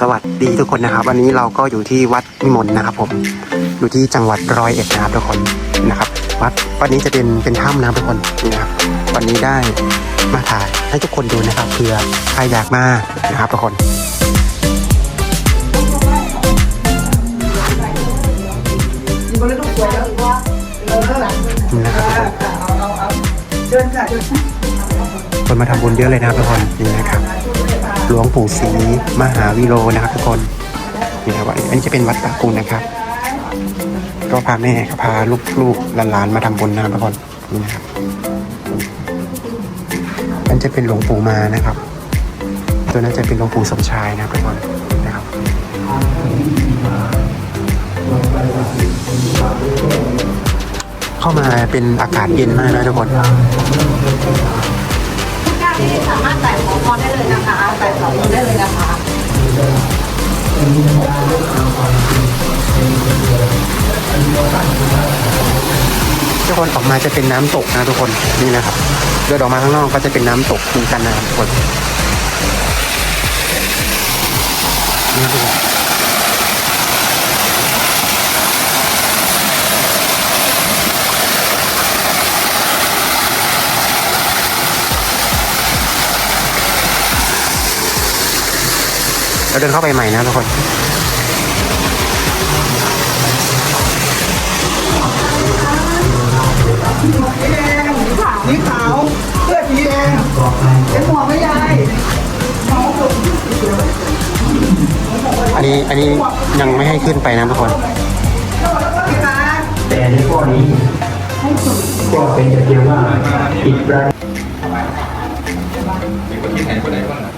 สวัสดีทุกคนนะครับ วันนี้เราก็อยู่ที่วัดมิมลนะครับ ผมอยู่ที่จังหวัดร้อยเอ็ดนะครับทุกคนนะครับวัดวัดนี้จะเป็นเป็นถ้ำนะครับทุกคนนะครับวันนี้ได้มาถ่ายให้ทุกคนดูนะครับเผื่อใครอยากมานะครับทุกคนนี่นะครับทุกคนคนมาทำบุญเยอะเลยนะครับทุกคนนี่นะครับ หลวงปู่ศรีมหาวิโรนะครับทุกคนนี่นะครับอันนี้จะเป็นวัดปากกุงนะครับ ก็พาแม่พาลูกๆหลานๆมาทำบุญนะครับทุกคนนี่นะครับอันจะเป็นหลวงปู่มานะครับ ตัวนั้นจะเป็นหลวงปู่สมชายนะครับทุกคนนะครับเข้ามาเป็นอากาศเย็นมากนะทุกคน ที่สามารถแตะขอพรได้เลยนะคะแตะขอพรได้เลยนะคะทุกคนออกมาจะเป็นน้ำตกนะทุกคนนี่นะครับเดินออกมาข้างนอกก็จะเป็นน้ำตกมีกันน้ำทุกคนนี่ทุกคน เราเดินเข้าไปใหม่นะทุกคนสีขาวเสื้อสีแดงเป็นหมวกไหม่ยายอันนี้อันนี้ยังไม่ให้ขึ้นไปนะทุกคนแต่ในข้อนี้ก็เป็นแต่เพียงว่าผิดประนี่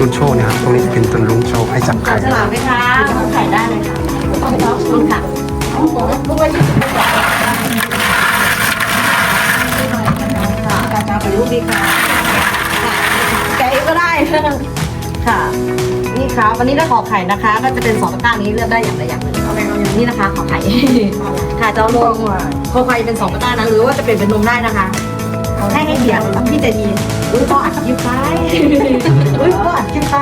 ลุนโชว์นะครับตรงนี้จะเป็นต้นลุงโชว์ให้จับไข่ฉลามไหมคะไข่ได้เลยค่ะขอบคุณค่ะลูกไว้ที่ค่ะกาชาไปลูกดีค่ะแกะเองก็ได้ค่ะ นี่ค่ะวันนี้ได้ขอไข่นะคะ ก็จะเป็นสองตะกร้านี้เลือกได้อย่างใดอย่างหนึ่งเอาไปเอาอย่างนี้นะคะขอไข่ค่ะจะเอานมขอไข่เป็นสองตะกร้านะหรือว่าจะเปลี่ยนเป็นนมได้นะคะให้ให้เดียวพี่ใจดี อุ้ยพ่ออัดคลิปไปอุ้ยพ่ออัดคลิปไป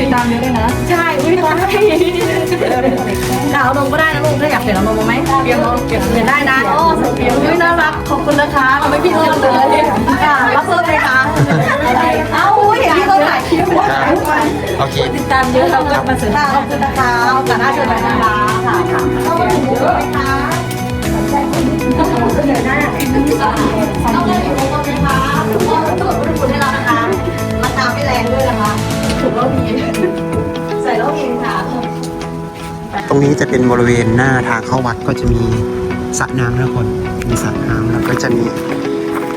ติดตามเยอะเลยนะ ใช่อุ้ยไปเอานมก็ได้นะลูกถ้าอยากเปลี่ยนเอานมมาไหมเปลี่ยนนมเปลี่ยนเปลี่ยนได้นะโอ้เปลี่ยนอุ้ยน่ารักขอบคุณนะคะเราไม่พี่เพิ่มเลยค่ะรับเพิ่มเลยค่ะเอาอุ้ยพี่เขาถ่ายคลิปไว้โอเคติดตามเยอะเราก็มาเสริมขอบคุณนะคะโอกาสหน้าเชิญใหม่นะคะค่ะค่ะเข้ามาถึงเยอะไหมคะเดี๋ยวหน้าต้องเลยถูกต้องไหมคะถูกต้องถูกต้องเรานะคะ ถูกแล้วมีใส่แล้วเองค่ะ ตรงนี้จะเป็นบริเวณหน้าทางเข้าวัดก็จะมีสระน้ำนะทุกคน มีสระน้ำแล้วก็จะมี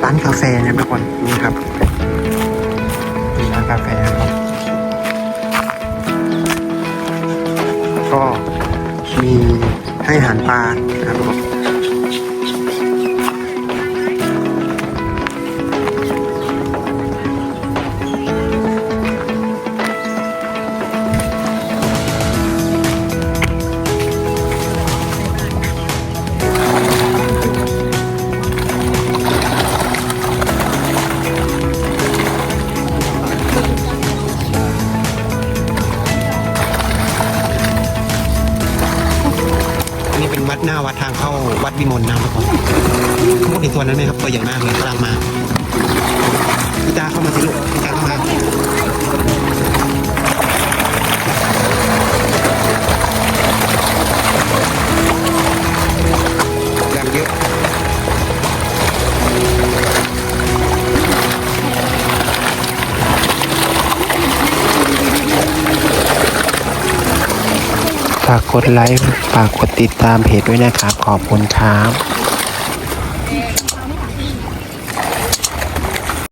ร้านกาแฟนะทุกคนนี่ครับมีร้านกาแฟนะครับ ก็มีให้อาหารปลา วัดหน้าวัดทางเข้าวัดวิมลนะครับทุกคนพวกในตัวนั้นไหมครับตัวใหญ่มากเลยกำลังมาพี่ตาเข้ามาสิลูกพี่ตาเข้า ฝากกดไลค์ ฝากกดติดตามเพจด้วยนะครับ ขอบคุณครับ